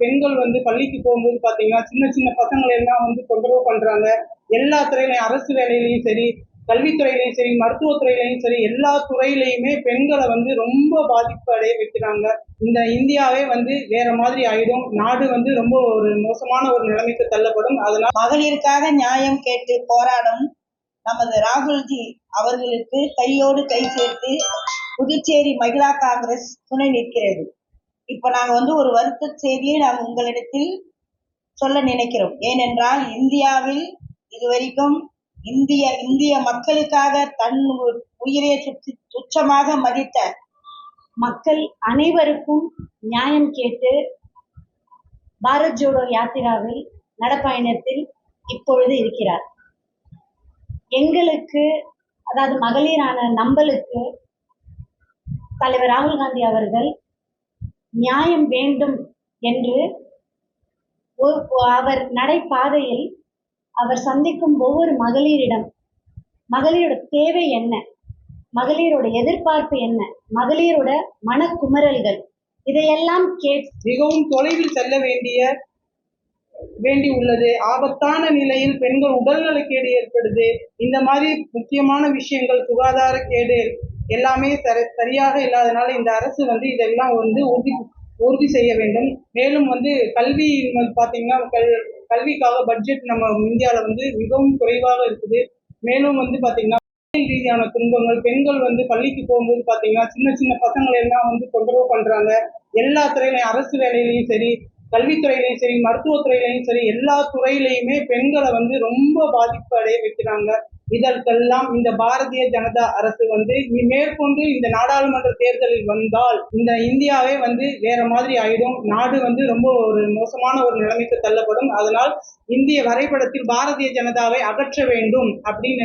பெண்கள் வந்து பள்ளிக்கு போகும்போது பாத்தீங்கன்னா சின்ன சின்ன பசங்களை எல்லாம் வந்து தொந்தரவு பண்றாங்க. எல்லா துறையிலையும் அரசு வேலையிலையும் சரி கல்வித்துறையிலையும் சரி மருத்துவத்துறையிலையும் சரி எல்லா துறையிலையுமே பெண்களை வந்து ரொம்ப பாதிப்பு அடைய வைக்கிறாங்க இந்த இந்தியாவே வந்து வேற மாதிரி ஆயிடும். நாடு வந்து ரொம்ப ஒரு மோசமான ஒரு நிலைமைக்கு தள்ளப்படும். அதனால் மகளிருக்காக நியாயம் கேட்டு போராடும் நமது ராகுல்ஜி அவர்களுக்கு கையோடு கை சேர்த்து புதுச்சேரி மகிழா காங்கிரஸ் துணை நிற்கிறது. இப்ப நாங்க வந்து ஒரு வருத்த செய்தியை நாங்கள் உங்களிடத்தில் சொல்ல நினைக்கிறோம். ஏனென்றால் இந்தியாவில் இதுவரைக்கும் இந்திய இந்திய மக்களுக்காக தன் உயிரை சுற்றி துச்சமாக மதித்த மக்கள் அனைவருக்கும் நியாயம் கேட்டு பாரத் ஜோடோ யாத்திராவில் நடப்பயணத்தில் இப்பொழுது இருக்கிறார். எங்களுக்கு அதாவது மகளிரான நம்மளுக்கு தலைவர் ராகுல் காந்தி அவர்கள் நியாயம் வேண்டும் என்று அவர் நடைபாதையில் அவர் சந்திக்கும் ஒவ்வொரு மகளிரிடம் மகளிரோட தேவை என்ன? மகளிரோட எதிர்பார்ப்பு என்ன? மகளிரோட மனக்குமரல்கள் இதையெல்லாம் கேட் மிகவும் தொலைவில் செல்ல வேண்டிய வேண்டி உள்ளது. ஆபத்தான நிலையில் பெண்கள் உடல்நலக்கேடு ஏற்படுது. இந்த மாதிரி முக்கியமான விஷயங்கள் சுகாதார கேடு எல்லாமே சரி சரியாக இல்லாதனால இந்த அரசு வந்து இதெல்லாம் வந்து உறுதி உறுதி செய்ய வேண்டும். மேலும் வந்து கல்வி வந்து பார்த்தீங்கன்னா கல் கல்விக்காக பட்ஜெட் நம்ம இந்தியாவில் வந்து மிகவும் குறைவாக இருக்குது. மேலும் வந்து பார்த்தீங்கன்னா ரீதியான துன்பங்கள் பெண்கள் வந்து பள்ளிக்கு போகும்போது பார்த்தீங்கன்னா சின்ன சின்ன பசங்களை எல்லாம் வந்து தொந்தரவு பண்ணுறாங்க எல்லா துறையிலையும் அரசு வேலையிலையும் சரி கல்வித்துறையிலையும் சரி மருத்துவத்துறையிலையும் சரி எல்லா துறையிலையுமே பெண்களை வந்து ரொம்ப பாதிப்பு அடைய வைக்கிறாங்க. இதற்கெல்லாம் இந்த பாரதிய ஜனதா அரசு வந்து இனி மேற்கொண்டு இந்த நாடாளுமன்ற தேர்தலில் வந்தால் இந்த இந்தியாவே வந்து வேற மாதிரி ஆயிடும். நாடு வந்து ரொம்ப ஒரு மோசமான ஒரு நிலைமைக்கு தள்ளப்படும். அதனால் இந்திய வரைபடத்தில் பாரதிய ஜனதாவை அகற்ற வேண்டும் அப்படின்னு